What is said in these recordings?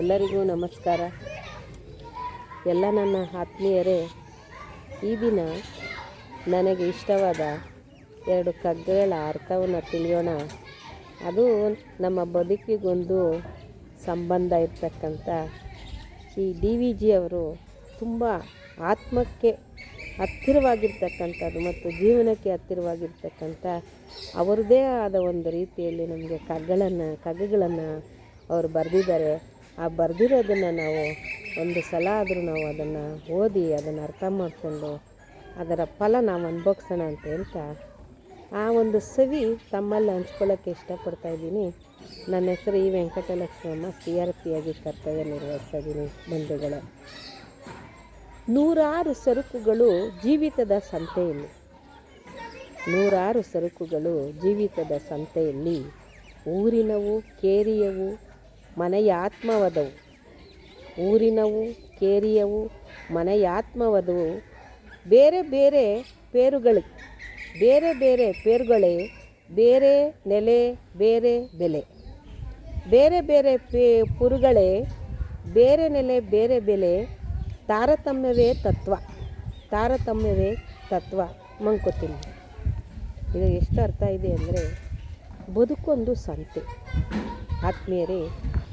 ಎಲ್ಲರಿಗೂ ನಮಸ್ಕಾರ. ಎಲ್ಲ ನನ್ನ ಆತ್ಮೀಯರೇ, ಈ ದಿನ ನನಗೆ ಇಷ್ಟವಾದ ಎರಡು ಕಗ್ಗಗಳ ಅರ್ಥವನ್ನು ತಿಳಿಯೋಣ. ಅದು ನಮ್ಮ ಬದುಕಿಗೊಂದು ಸಂಬಂಧ ಇರ್ತಕ್ಕಂಥ ಈ ಡಿ ವಿ ಜಿ ಅವರು ತುಂಬ ಆತ್ಮಕ್ಕೆ ಹತ್ತಿರವಾಗಿರ್ತಕ್ಕಂಥದ್ದು ಮತ್ತು ಜೀವನಕ್ಕೆ ಹತ್ತಿರವಾಗಿರ್ತಕ್ಕಂಥ ಅವರದೇ ಆದ ಒಂದು ರೀತಿಯಲ್ಲಿ ನಮಗೆ ಕಗ್ಗಗಳನ್ನು ಕಗ್ಗಗಳನ್ನು ಅವರು ಬರೆದಿದ್ದಾರೆ. ಆ ಬರೆದಿರೋದನ್ನು ನಾವು ಒಂದು ಸಲ ಆದರೂ ನಾವು ಅದನ್ನು ಓದಿ ಅದನ್ನು ಅರ್ಥ ಮಾಡಿಕೊಂಡು ಅದರ ಫಲ ನಾವು ಅನುಭವಿಸೋಣ ಅಂತ ಹೇಳ್ತಾ ಆ ಒಂದು ಸವಿ ತಮ್ಮಲ್ಲಿ ಹಂಚ್ಕೊಳ್ಳೋಕ್ಕೆ ಇಷ್ಟಪಡ್ತಾ ಇದ್ದೀನಿ. ನನ್ನ ಹೆಸರು ಈ ವೆಂಕಟಲಕ್ಷ್ಮಮ್ಮ, ಸಿ ಆರ್ ಪಿ ಆಗಿ ಕರ್ತವ್ಯ ನಿರ್ವಹಿಸ್ತಾ ಇದ್ದೀನಿ ಬಂಧುಗಳೇ. ನೂರಾರು ಸರಕುಗಳು ಜೀವಿತದ ಸಂತೆಯಲ್ಲಿ. ನೂರಾರು ಸರಕುಗಳು ಜೀವಿತದ ಸಂತೆಯಲ್ಲಿ. ಊರಿನವು, ಕೇರಿಯವು ಮನೆಯಾತ್ಮವದವು ಊರಿನವು, ಕೇರಿಯವು ಮನೆಯಾತ್ಮವದವು ಬೇರೆ ಬೇರೆ ಪೇರುಗಳು, ಬೇರೆ ಬೇರೆ ಪೇರುಗಳೇ, ಬೇರೆ ನೆಲೆ, ಬೇರೆ ಬೆಲೆ. ಬೇರೆ ಬೇರೆ ಪೇ, ಪುರುಗಳೇ, ಬೇರೆ ನೆಲೆ, ಬೇರೆ ಬೆಲೆ. ತಾರತಮ್ಯವೇ ತತ್ವ ತಾರತಮ್ಯವೇ ತತ್ವ ಮಂಕೋತೀನಿ ಇದು ಎಷ್ಟು ಅರ್ಥ ಇದೆ ಅಂದರೆ ಬದುಕೊಂದು ಸಂತೆ. ಆತ್ಮೀಯರೇ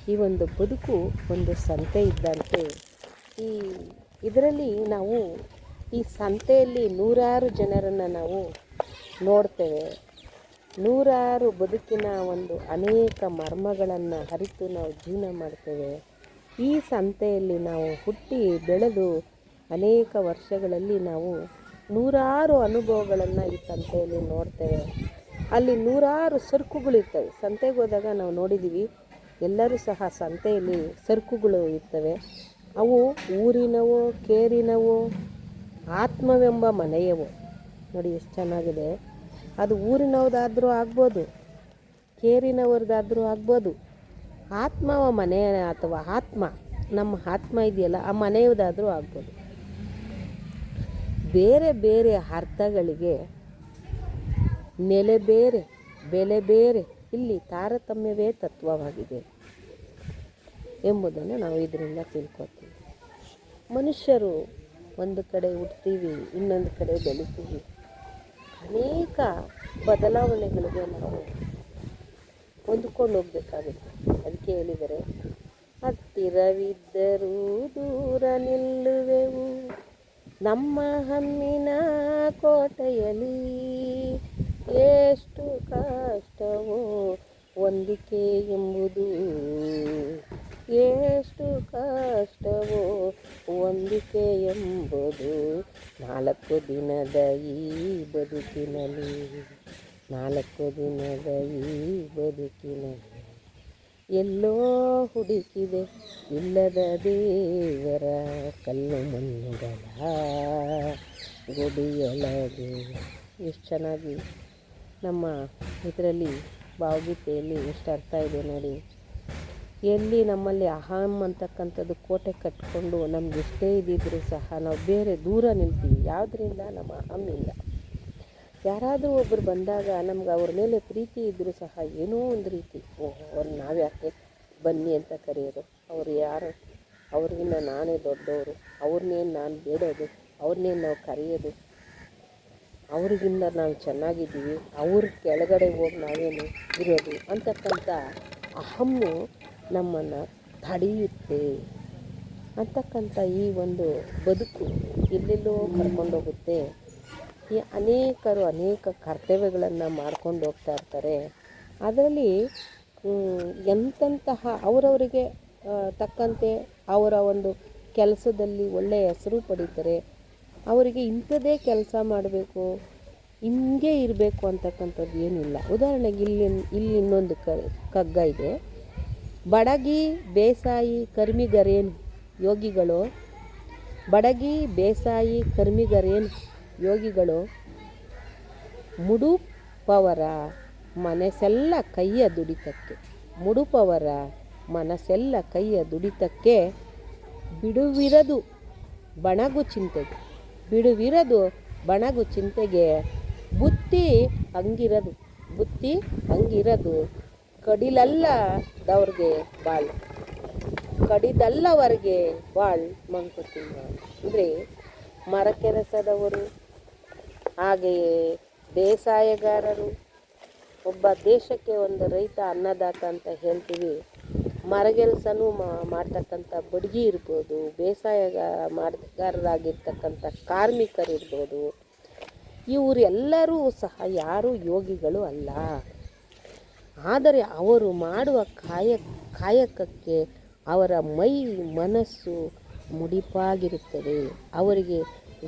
ಈ ಒಂದು ಬದುಕು ಒಂದು ಸಂತೆ ಇದ್ದಂತೆ. ಈ ಇದರಲ್ಲಿ ನಾವು ಈ ಸಂತೆಯಲ್ಲಿ ನೂರಾರು ಜನರನ್ನು ನಾವು ನೋಡ್ತೇವೆ. ನೂರಾರು ಬದುಕಿನ ಒಂದು ಅನೇಕ ಮರ್ಮಗಳನ್ನು ಅರಿತು ನಾವು ಜೀವನ ಮಾಡ್ತೇವೆ. ಈ ಸಂತೆಯಲ್ಲಿ ನಾವು ಹುಟ್ಟಿ ಬೆಳೆದು ಅನೇಕ ವರ್ಷಗಳಲ್ಲಿ ನಾವು ನೂರಾರು ಅನುಭವಗಳನ್ನು ಈ ಸಂತೆಯಲ್ಲಿ ನೋಡ್ತೇವೆ. ಅಲ್ಲಿ ನೂರಾರು ಸರಕುಗಳಿರ್ತವೆ. ಸಂತೆಗೆ ಹೋದಾಗ ನಾವು ನೋಡಿದ್ದೀವಿ ಎಲ್ಲರೂ ಸಹ ಸಂತೆಯಲ್ಲಿ ಸರಕುಗಳು ಇರ್ತವೆ. ಅವು ಊರಿನವೋ, ಕೇರಿನವೋ, ಆತ್ಮವೆಂಬ ಮನೆಯವು. ನೋಡಿ ಎಷ್ಟು ಚೆನ್ನಾಗಿದೆ. ಅದು ಊರಿನವ್ರದ್ದಾದರೂ ಆಗ್ಬೋದು, ಕೇರಿನವ್ರದ್ದಾದರೂ ಆಗ್ಬೋದು. ಆತ್ಮವ ಮನೆ ಅಥವಾ ಆತ್ಮ, ನಮ್ಮ ಆತ್ಮ ಇದೆಯಲ್ಲ, ಆ ಮನೆಯದಾದರೂ ಆಗ್ಬೋದು. ಬೇರೆ ಬೇರೆ ಅರ್ಥಗಳಿಗೆ ನೆಲೆ ಬೇರೆ, ಬೆಲೆ ಬೇರೆ, ಇಲ್ಲಿ ತಾರತಮ್ಯವೇ ತತ್ವವಾಗಿದೆ. ಎಂಬುದನ್ನು ನಾವು ಇದರಿಂದ ತಿಳ್ಕೊತೀವಿ ಮನುಷ್ಯರು ಒಂದು ಕಡೆ ಹುಟ್ತೀವಿ, ಇನ್ನೊಂದು ಕಡೆ ಬೆಳಿತೀವಿ. ಅನೇಕ ಬದಲಾವಣೆಗಳಿಗೆ ನಾವು ಹೊಂದ್ಕೊಂಡು ಹೋಗ್ಬೇಕಾಗುತ್ತೆ. ಅದಕ್ಕೆ ಹೇಳಿದರೆ, ಹತ್ತಿರವಿದ್ದರೂ ದೂರ ನಿಲ್ಲುವೆವು. ನಮ್ಮ ಹಮ್ಮಿನ ಕೋಟೆಯಲ್ಲಿ ಎಷ್ಟು ಕಷ್ಟವೋ, ಹೊಂದಿಕೆ ಎಂಬುದು. ಎಷ್ಟು ಕಷ್ಟವೋ ಹೊಂದಿಕೆ ಎಂಬುದು ನಾಲ್ಕು ದಿನದ ಈ ಬದುಕಿನಲ್ಲಿ. ನಾಲ್ಕು ದಿನದ ಈ ಬದುಕಿನಲ್ಲಿ ಎಲ್ಲೋ ಹುಡುಕಿದೆ ಇಲ್ಲದ ದೇವರ ಕಲ್ಲು ಮಣ್ಣುಗಳ ಗುಡಿಯೊಳಗೆ. ಎಷ್ಟು ಚೆನ್ನಾಗಿ ನಮ್ಮ ಇದರಲ್ಲಿ ಭಾವಗೀತೆಯಲ್ಲಿ ಎಷ್ಟು ಅರ್ಥ ಇದೆ ನೋಡಿ. ಎಲ್ಲಿ ನಮ್ಮಲ್ಲಿ ಅಹಂ ಅಂತಕ್ಕಂಥದ್ದು ಕೋಟೆ ಕಟ್ಕೊಂಡು ನಮ್ಗೆ ಎಷ್ಟೇ ಇದ್ದಿದ್ರೂ ಸಹ ನಾವು ಬೇರೆ ದೂರ ನಿಲ್ತೀವಿ. ಯಾವುದರಿಂದ? ನಮ್ಮ ಅಹಮ್ಮಿಂದ ಯಾರಾದರೂ ಒಬ್ಬರು ಬಂದಾಗ ನಮ್ಗೆ ಅವ್ರ ಮೇಲೆ ಪ್ರೀತಿ ಇದ್ದರೂ ಸಹ ಏನೋ ಒಂದು ರೀತಿ ಓಹ್ ಅವ್ರು ನಾವ್ಯಾಕೆ ಬನ್ನಿ ಅಂತ ಕರೆಯೋದು? ಅವರು ಯಾರು? ಅವ್ರಿಗಿನ್ನ ನಾನೇ ದೊಡ್ಡವರು. ಅವ್ರನ್ನೇನು ನಾನು ಬೇಡೋದು. ಅವ್ರನ್ನೇನು ನಾವು ಕರೆಯೋದು. ಅವ್ರಿಗಿಂತ ನಾವು ಚೆನ್ನಾಗಿದ್ದೀವಿ. ಅವ್ರ ಕೆಳಗಡೆ ಹೋಗಿ ನಾವೇನು ಇರೋದು? ಅಂತಕ್ಕಂಥ ಅಹಮ್ಮು ನಮ್ಮನ್ನು ತಡೆಯುತ್ತೆ ಅಂತಕ್ಕಂಥ ಈ ಒಂದು ಬದುಕು ಎಲ್ಲೆಲ್ಲೋ ಕರ್ಕೊಂಡೋಗುತ್ತೆ ಈ ಅನೇಕರು ಅನೇಕ ಕರ್ತವ್ಯಗಳನ್ನು ಮಾಡ್ಕೊಂಡು ಹೋಗ್ತಾ ಇರ್ತಾರೆ. ಅದರಲ್ಲಿ ಎಂತೆಂತಹ ಅವರವರಿಗೆ ತಕ್ಕಂತೆ ಅವರ ಒಂದು ಕೆಲಸದಲ್ಲಿ ಒಳ್ಳೆಯ ಹೆಸರು ಪಡೀತಾರೆ. ಅವರಿಗೆ ಇಂಥದ್ದೇ ಕೆಲಸ ಮಾಡಬೇಕು, ಹಿಂಗೆ ಇರಬೇಕು ಅಂತಕ್ಕಂಥದ್ದು ಏನಿಲ್ಲ. ಉದಾಹರಣೆಗೆ ಇಲ್ಲಿ ಇಲ್ಲಿ ಇನ್ನೊಂದು ಕಗ್ಗ ಇದೆ. ಬಡಗಿ, ಬೇಸಾಯಿ, ಕರ್ಮಿಗರೇನು ಯೋಗಿಗಳು? ಬಡಗಿ, ಬೇಸಾಯಿ, ಕರ್ಮಿಗರೇನು ಯೋಗಿಗಳು? ಮುಡುಪವರ ಮನಸ್ಸೆಲ್ಲ ಕೈಯ ದುಡಿತಕ್ಕೆ, ಮುಡುಪವರ ಮನಸ್ಸೆಲ್ಲ ಕೈಯ ದುಡಿತಕ್ಕೆ ಬಿಡುವಿರದು ಬಣಗು ಚಿಂತೆಗೆ, ಬಿಡುವಿರದು ಬಣಗು ಚಿಂತೆಗೆ ಬುತ್ತಿ ಹಂಗಿರದು ಬುತ್ತಿ ಹಂಗಿರದು ಕಡಿಲಲ್ಲದವ್ರಿಗೆ ಬಾಳ್. ಕಡಿದಲ್ಲವರಿಗೆ ಬಾಳ್ ಮಂಕುತಿಮ್ಮ ಅಂದರೆ ಮರ ಕೆಲಸದವರು ಹಾಗೆಯೇ ಬೇಸಾಯಗಾರರು, ಒಬ್ಬ ದೇಶಕ್ಕೆ ಒಂದು ರೈತ ಅನ್ನದಾತ ಅಂತ ಹೇಳ್ತೀವಿ. ಮರಗೆಲಸನೂ ಮಾಡ್ತಕ್ಕಂಥ ಬಡ್ಗಿ ಇರ್ಬೋದು, ಬೇಸಾಯಗಾರ, ಮಾಡಗಾರರಾಗಿರ್ತಕ್ಕಂಥ ಕಾರ್ಮಿಕರಿರ್ಬೋದು. ಇವರೆಲ್ಲರೂ ಸಹ ಯಾರೂ ಯೋಗಿಗಳು ಅಲ್ಲ. ಆದರೆ ಅವರು ಮಾಡುವ ಕಾಯ, ಕಾಯಕಕ್ಕೆ ಅವರ ಮೈ ಮನಸ್ಸು ಮುಡಿಪಾಗಿರುತ್ತದೆ. ಅವರಿಗೆ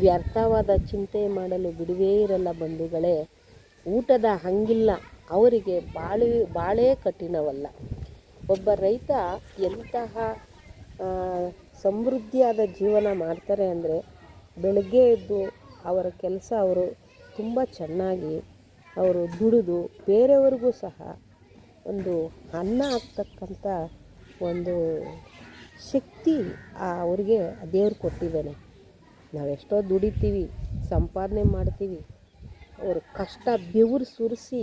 ವ್ಯರ್ಥವಾದ ಚಿಂತೆ ಮಾಡಲು ಬಿಡುವೇ ಇರಲ್ಲ ಬಂಧುಗಳೇ. ಊಟದ ಹಂಗಿಲ್ಲ, ಅವರಿಗೆ ಬಾಳೆ ಬಾಳೆ ಕಠಿಣವಲ್ಲ. ಒಬ್ಬ ರೈತ ಎಂತಹ ಸಮೃದ್ಧಿಯಾದ ಜೀವನ ಮಾಡ್ತಾರೆ ಅಂದರೆ ಬೆಳಗ್ಗೆ ಎದ್ದು ಅವರ ಕೆಲಸ ಅವರು ತುಂಬ ಚೆನ್ನಾಗಿ ಅವರು ದುಡಿದು ಬೇರೆಯವ್ರಿಗೂ ಸಹ ಒಂದು ಅನ್ನ ಆಗ್ತಕ್ಕಂಥ ಒಂದು ಶಕ್ತಿ ಅವರಿಗೆ ದೇವ್ರು ಕೊಟ್ಟಿದ್ದಾನೆ. ನಾವೆಷ್ಟೋ ದುಡಿತೀವಿ, ಸಂಪಾದನೆ ಮಾಡ್ತೀವಿ, ಅವರು ಕಷ್ಟ ಬೆವರು ಸುರಿಸಿ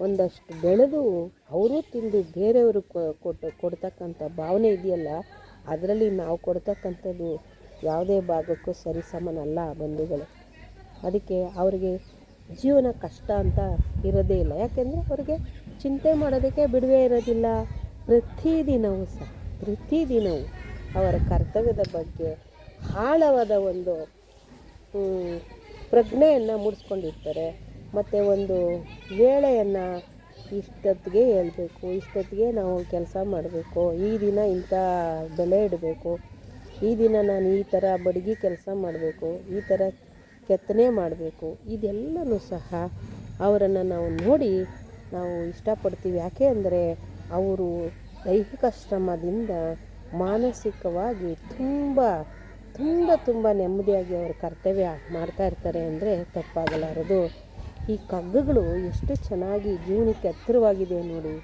ಒಂದಷ್ಟು ಬೆಳೆದು ಅವರು ತಿಂದು ಬೇರೆಯವರು ಕೊಟ್ಟು, ಕೊಡ್ತಕ್ಕಂಥ ಭಾವನೆ ಇದೆಯಲ್ಲ, ಅದರಲ್ಲಿ ನಾವು ಕೊಡ್ತಕ್ಕಂಥದ್ದು ಯಾವುದೇ ಭಾಗಕ್ಕೂ ಸರಿಸಮನಲ್ಲ ಬಂಧುಗಳು. ಅದಕ್ಕೆ ಅವರಿಗೆ ಜೀವನ ಕಷ್ಟ ಅಂತ ಇರೋದೇ ಇಲ್ಲ. ಯಾಕೆಂದರೆ ಅವರಿಗೆ ಚಿಂತೆ ಮಾಡೋದಕ್ಕೆ ಬಿಡುವೆ ಇರೋದಿಲ್ಲ. ಪ್ರತಿದಿನವೂ ಸಹ, ಪ್ರತಿದಿನವೂ ಅವರ ಕರ್ತವ್ಯದ ಬಗ್ಗೆ ಆಳವಾದ ಒಂದು ಪ್ರಜ್ಞೆಯನ್ನು ಮೂಡಿಸ್ಕೊಂಡಿರ್ತಾರೆ. ಮತ್ತು ಒಂದು ವೇಳೆಯನ್ನು ಇಷ್ಟೊತ್ತಿಗೆ ಹೇಳಬೇಕು, ಇಷ್ಟೊತ್ತಿಗೆ ನಾವು ಕೆಲಸ ಮಾಡಬೇಕು, ಈ ದಿನ ಇಂಥ ಬೆಲೆ ಇಡಬೇಕು, ಈ ದಿನ ನಾನು ಈ ಥರ ಬಡಗಿ ಕೆಲಸ ಮಾಡಬೇಕು, ಈ ಥರ ಕೆತ್ತನೆ ಮಾಡಬೇಕು, ಇದೆಲ್ಲನೂ ಸಹ ಅವರನ್ನು ನಾವು ನೋಡಿ ನಾವು ಇಷ್ಟಪಡ್ತೀವಿ. ಯಾಕೆ ಅಂದರೆ ಅವರು ದೈಹಿಕ ಶ್ರಮದಿಂದ ಮಾನಸಿಕವಾಗಿ ತುಂಬ ತುಂಬ ತುಂಬ ನೆಮ್ಮದಿಯಾಗಿ ಅವರು ಕರ್ತವ್ಯ ಮಾಡ್ತಾ ಇರ್ತಾರೆ ಅಂದರೆ ತಪ್ಪಾಗಲಾರದು. ಈ ಕಗ್ಗಗಳು ಎಷ್ಟು ಚೆನ್ನಾಗಿ ಜೀವನಕ್ಕೆ ಹತ್ತಿರವಾಗಿದೆ ನೋಡಿ.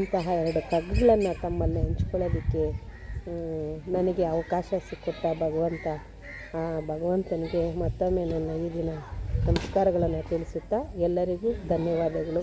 ಇಂತಹ ಎರಡು ಕಗ್ಗಗಳನ್ನು ತಮ್ಮಲ್ಲಿ ಹಂಚ್ಕೊಳ್ಳೋದಕ್ಕೆ ನನಗೆ ಅವಕಾಶ ಸಿಕ್ಕೊಟ್ಟ ಭಗವಂತ? ಆ ಭಗವಂತನಿಗೆ ಮತ್ತೊಮ್ಮೆ ನನ್ನ ಈ ದಿನ ನಮಸ್ಕಾರಗಳನ್ನು ತಿಳಿಸುತ್ತಾ ಎಲ್ಲರಿಗೂ ಧನ್ಯವಾದಗಳು.